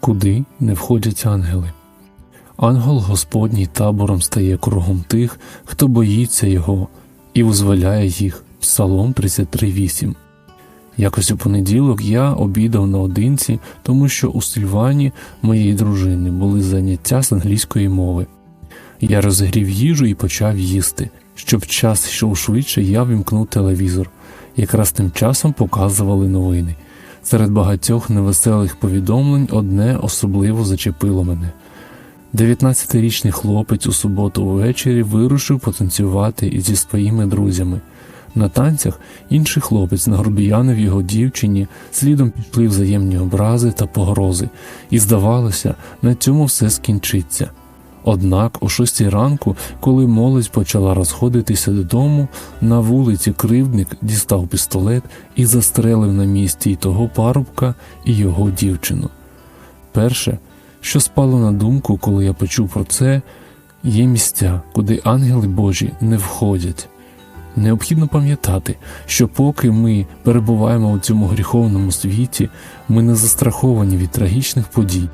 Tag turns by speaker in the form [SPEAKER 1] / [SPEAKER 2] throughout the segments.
[SPEAKER 1] куди не входять ангели. Ангел Господній табором стає кругом тих, хто боїться його, і визволяє їх. Псалом 33.8. Якось у понеділок я обідав наодинці, тому що у Сильвані моєї дружини були заняття з англійської мови. Я розгрів їжу і почав їсти. Щоб час йшов швидше, я вімкнув телевізор. Якраз тим часом показували новини. Серед багатьох невеселих повідомлень одне особливо зачепило мене. 19-річний хлопець у суботу ввечері вирушив потанцювати зі своїми друзями. На танцях інший хлопець нагрубіянив його дівчині, слідом пішли взаємні образи та погрози, і здавалося, на цьому все скінчиться. Однак, о шостій ранку, коли молодь почала розходитися додому, на вулиці кривдник дістав пістолет і застрелив на місці й того парубка, і його дівчину. Перше, що спало на думку, коли я почув про це, є місця, куди ангели Божі не входять. Необхідно пам'ятати, що поки ми перебуваємо у цьому гріховному світі, ми не застраховані від трагічних подій.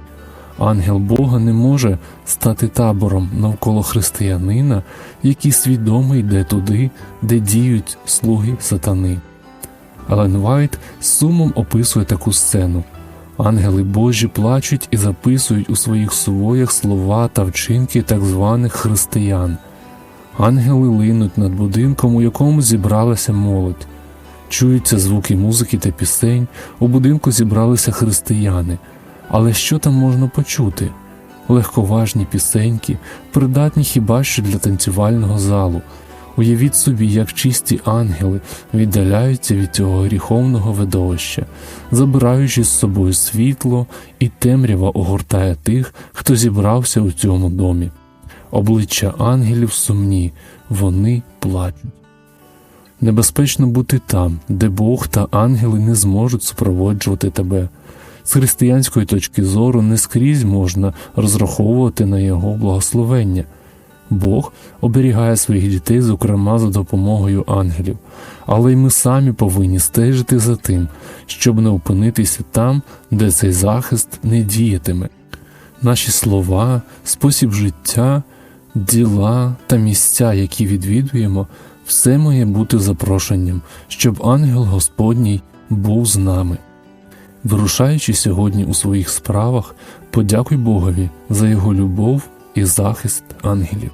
[SPEAKER 1] Ангел Бога не може стати табором навколо християнина, який свідомо йде туди, де діють слуги сатани. Ален Вайт з сумом описує таку сцену. Ангели Божі плачуть і записують у своїх сувоях слова та вчинки так званих християн. Ангели линуть над будинком, у якому зібралася молодь. Чуються звуки музики та пісень, у будинку зібралися християни. Але що там можна почути? Легковажні пісеньки, придатні хіба що для танцювального залу. Уявіть собі, як чисті ангели віддаляються від цього гріховного видовища, забираючи з собою світло, і темрява огортає тих, хто зібрався у цьому домі. Обличчя ангелів сумні, вони плачуть. Небезпечно бути там, де Бог та ангели не зможуть супроводжувати тебе. З християнської точки зору не скрізь можна розраховувати на його благословення. Бог оберігає своїх дітей, зокрема за допомогою ангелів, але й ми самі повинні стежити за тим, щоб не опинитися там, де цей захист не діятиме. Наші слова, спосіб життя, діла та місця, які відвідуємо, все має бути запрошенням, щоб ангел Господній був з нами. Вирушаючи сьогодні у своїх справах, подякуй Богові за його любов і захист ангелів.